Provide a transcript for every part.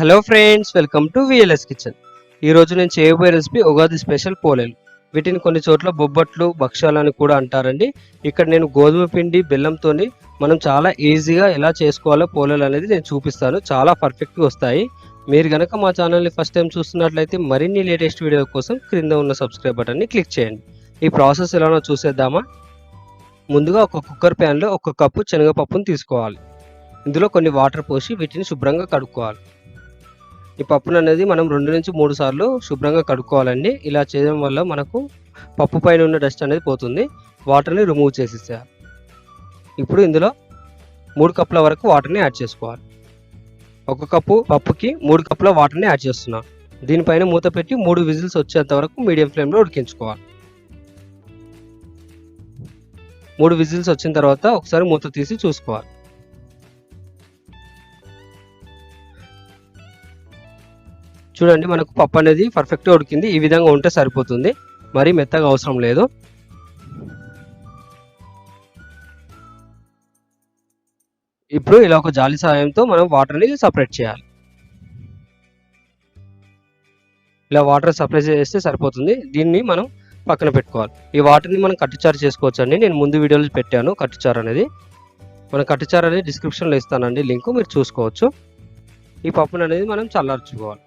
Hello friends welcome to VLS kitchen ఈ రోజు నేను చేయబోయే రెసిపీ ఉగాది స్పెషల్ పోలేలు. వీటిని కొన్ని చోట్ల బొబ్బట్లు భక్ష్యాలు అని కూడా అంటారండి. ఇక్కడ నేను గోధుమ పిండి బెల్లంతో మనం చాలా ఈజీగా ఎలా చేసుకోవాలో పోలేలు అనేది నేను చూపిస్తాను. చాలా పర్ఫెక్ట్గా వస్తాయి. మీరు కనుక మా ఛానల్ని ఫస్ట్ టైం చూస్తున్నట్లయితే మరిన్ని లేటెస్ట్ వీడియో కోసం క్రింద ఉన్న సబ్స్క్రైబ్ బటన్ని క్లిక్ చేయండి. ఈ ప్రాసెస్ ఎలానో చూసేద్దామా? ముందుగా ఒక కుక్కర్ ప్యాన్లో ఒక కప్పు శనగపప్పును తీసుకోవాలి. ఇందులో కొన్ని వాటర్ పోసి వీటిని శుభ్రంగా కడుక్కోవాలి. ఈ పప్పును అనేది మనం రెండు నుంచి మూడు సార్లు శుభ్రంగా కడుక్కోవాలండి. ఇలా చేయడం వల్ల మనకు పప్పు పైన ఉన్న డస్ట్ అనేది పోతుంది. వాటర్ని రిమూవ్ చేసేసేయాలి. ఇప్పుడు ఇందులో మూడు కప్పుల వరకు వాటర్ని యాడ్ చేసుకోవాలి. ఒక కప్పు పప్పుకి మూడు కప్పుల వాటర్ని యాడ్ చేస్తున్నాం. దీనిపైన మూత పెట్టి మూడు విజిల్స్ వచ్చేంత వరకు మీడియం ఫ్లేమ్లో ఉడికించుకోవాలి. మూడు విజిల్స్ వచ్చిన తర్వాత ఒకసారి మూత తీసి చూసుకోవాలి. చూడండి మనకు పప్పు అనేది పర్ఫెక్ట్గా ఉడికింది. ఈ విధంగా ఉంటే సరిపోతుంది. మరీ మెత్తగా అవసరం లేదు. ఇప్పుడు ఇలా ఒక జాలి సహాయంతో మనం వాటర్ని సపరేట్ చేయాలి. ఇలా వాటర్ సపరేట్ చేస్తే సరిపోతుంది. దీన్ని మనం పక్కన పెట్టుకోవాలి. ఈ వాటర్ని మనం కట్టుచారు చేసుకోవచ్చు అండి నేను ముందు వీడియోలో పెట్టాను కట్టుచారు అనేది. మన కట్టుచారు అనేది డిస్క్రిప్షన్లో ఇస్తానండి. లింక్ మీరు చూసుకోవచ్చు. ఈ పప్పును అనేది మనం చల్లార్చుకోవాలి.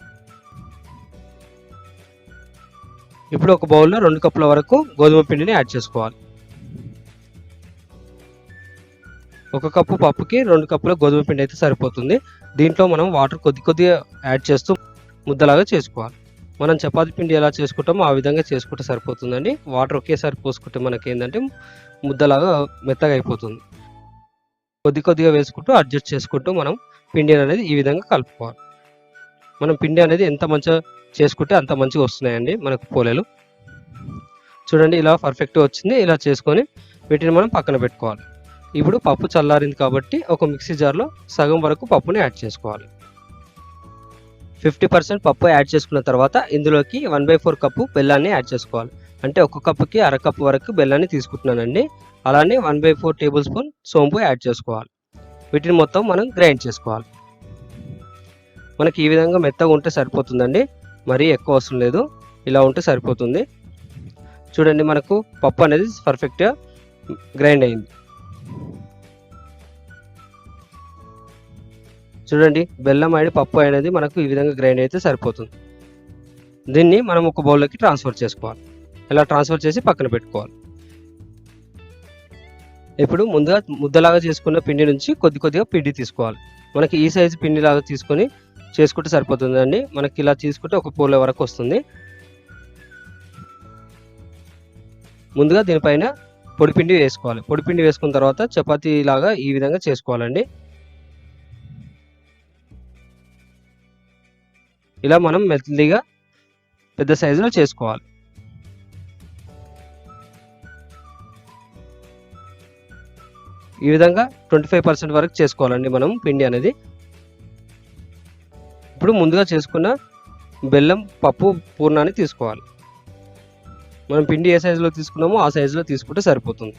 ఇప్పుడు ఒక బౌల్లో రెండు కప్పుల వరకు గోధుమ పిండిని యాడ్ చేసుకోవాలి. ఒక కప్పు పప్పుకి రెండు కప్పుల గోధుమ పిండి అయితే సరిపోతుంది. దీంట్లో మనం వాటర్ కొద్ది కొద్దిగా యాడ్ చేస్తూ ముద్దలాగా చేసుకోవాలి. మనం చపాతి పిండి ఎలా చేసుకుంటామో ఆ విధంగా చేసుకుంటే సరిపోతుందండి. వాటర్ ఒకేసారి పోసుకుంటే మనకి ఏంటంటే ముద్దలాగా మెత్తగా అయిపోతుంది. కొద్ది కొద్దిగా వేసుకుంటూ అడ్జస్ట్ చేసుకుంటూ మనం పిండి అనేది ఈ విధంగా కలుపుకోవాలి. మనం పిండి అనేది ఎంత మంచిగా చేసుకుంటే అంత మంచిగా వస్తున్నాయండి మనకు పోలేలు. చూడండి ఇలా పర్ఫెక్ట్గా వచ్చింది. ఇలా చేసుకొని వీటిని మనం పక్కన పెట్టుకోవాలి. ఇప్పుడు పప్పు చల్లారింది కాబట్టి ఒక మిక్సీ జార్లో సగం వరకు పప్పుని యాడ్ చేసుకోవాలి. ఫిఫ్టీ పర్సెంట్ పప్పు యాడ్ చేసుకున్న తర్వాత ఇందులోకి వన్ బై ఫోర్ కప్పు బెల్లాన్ని యాడ్ చేసుకోవాలి. అంటే ఒక కప్పుకి అర కప్పు వరకు బెల్లాన్ని తీసుకుంటున్నానండి. అలానే one by four tablespoon సోంపు యాడ్ చేసుకోవాలి. వీటిని మొత్తం మనం గ్రైండ్ చేసుకోవాలి. మనకి ఈ విధంగా మెత్తగా ఉంటే సరిపోతుందండి. మరీ ఎక్కువ అవసరం లేదు. ఇలా ఉంటే సరిపోతుంది. చూడండి మనకు పప్పు అనేది పర్ఫెక్ట్గా గ్రైండ్ అయింది. చూడండి బెల్లం అయిన పప్పు అనేది మనకు ఈ విధంగా గ్రైండ్ అయితే సరిపోతుంది. దీన్ని మనం ఒక బౌల్లోకి ట్రాన్స్ఫర్ చేసుకోవాలి. ఇలా ట్రాన్స్ఫర్ చేసి పక్కన పెట్టుకోవాలి. ఇప్పుడు ముందుగా ముద్దలాగా చేసుకున్న పిండి నుంచి కొద్ది కొద్దిగా పిండి తీసుకోవాలి. మనకి ఈ సైజు పిండిలాగా తీసుకొని చేసుకుంటే సరిపోతుందండి. మనకి ఇలా తీసుకుంటే ఒక పూల వరకు వస్తుంది. ముందుగా దీనిపైన పొడిపిండి వేసుకోవాలి. పొడిపిండి వేసుకున్న తర్వాత చపాతీ లాగా ఈ విధంగా చేసుకోవాలండి. ఇలా మనం మెల్లిగా పెద్ద సైజులో చేసుకోవాలి. ఈ విధంగా ట్వంటీ ఫైవ్ పర్సెంట్ వరకు చేసుకోవాలండి మనం పిండి అనేది. ఇప్పుడు ముందుగా చేసుకున్న బెల్లం పప్పు పూర్ణాన్ని తీసుకోవాలి. మనం పిండి ఏ సైజులో తీసుకున్నామో ఆ సైజులో తీసుకుంటే సరిపోతుంది.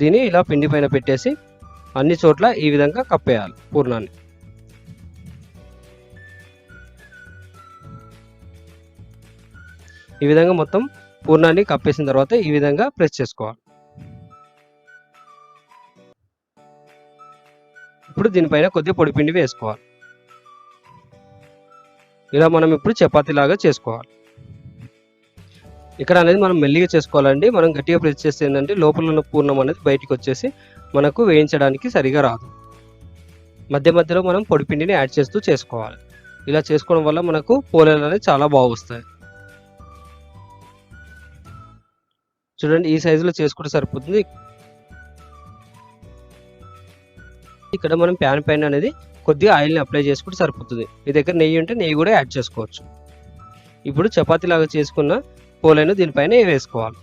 దీన్ని ఇలా పిండి పైన పెట్టేసి అన్ని చోట్ల ఈ విధంగా కప్పేయాలి పూర్ణాన్ని. ఈ విధంగా మొత్తం పూర్ణాన్ని కప్పేసిన తర్వాత ఈ విధంగా ప్రెస్ చేసుకోవాలి. ఇప్పుడు దీనిపైన కొద్దిగా పొడిపిండి వేసుకోవాలి. ఇలా మనం ఇప్పుడు చపాతీలాగా చేసుకోవాలి. ఇక్కడ అనేది మనం మెల్లిగా చేసుకోవాలండి. మనం గట్టిగా ప్రెస్ చేస్తే ఏంటంటే లోపల ఉన్న పూర్ణం అనేది బయటికి వచ్చేసి మనకు వేయించడానికి సరిగా రాదు. మధ్య మధ్యలో మనం పొడిపిండిని యాడ్ చేస్తూ చేసుకోవాలి. ఇలా చేసుకోవడం వల్ల మనకు పోలేలు అనేది చాలా బాగా వస్తాయి. చూడండి ఈ సైజులో చేసుకుంటే సరిపోతుంది. ఇక్కడ మనం ప్యాన్ పైన అనేది కొద్దిగా ఆయిల్ని అప్లై చేసుకుంటే సరిపోతుంది. మీ దగ్గర నెయ్యి ఉంటే నెయ్యి కూడా యాడ్ చేసుకోవచ్చు. ఇప్పుడు చపాతీ లాగా చేసుకున్న పోలేను దీనిపైన వేసుకోవాలి?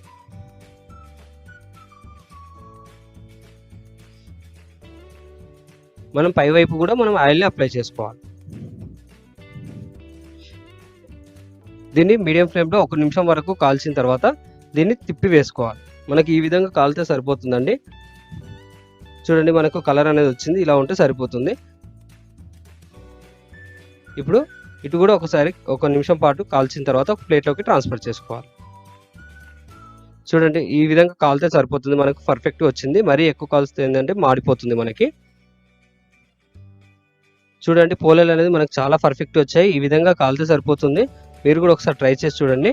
మనం పై వైపు కూడా మనం ఆయిల్ని అప్లై చేసుకోవాలి. దీన్ని మీడియం ఫ్లేమ్లో ఒక నిమిషం వరకు కాల్చిన తర్వాత దీన్ని తిప్పి వేసుకోవాలి. మనకి ఈ విధంగా కాలితే సరిపోతుందండి. చూడండి మనకు కలర్ అనేది వచ్చింది. ఇలా ఉంటే సరిపోతుంది. ఇప్పుడు ఇటు కూడా ఒకసారి ఒక నిమిషం పాటు కాల్చిన తర్వాత ఒక ప్లేట్లోకి ట్రాన్స్ఫర్ చేసుకోవాలి. చూడండి ఈ విధంగా కాలితే సరిపోతుంది. మనకు పర్ఫెక్ట్ వచ్చింది. మరీ ఎక్కువ కాల్స్తే ఏంటంటే మాడిపోతుంది మనకి. చూడండి పోలేలు అనేది మనకు చాలా పర్ఫెక్ట్ వచ్చాయి. ఈ విధంగా కాలితే సరిపోతుంది. మీరు కూడా ఒకసారి ట్రై చేసి చూడండి.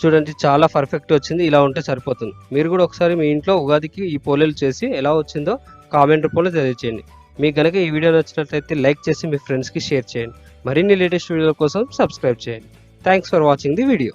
చూడండి చాలా పర్ఫెక్ట్ వచ్చింది. ఇలా ఉంటే సరిపోతుంది. మీరు కూడా ఒకసారి మీ ఇంట్లో ఉగాదికి ఈ పోలేలు చేసి ఎలా వచ్చిందో కామెంట్ రూపంలో తెలియచేయండి. మీకు కనుక ఈ వీడియో నచ్చినట్లయితే లైక్ చేసి మీ ఫ్రెండ్స్కి షేర్ చేయండి. మరిన్ని లేటెస్ట్ వీడియోల కోసం సబ్స్క్రైబ్ చేయండి. Thanks for watching the video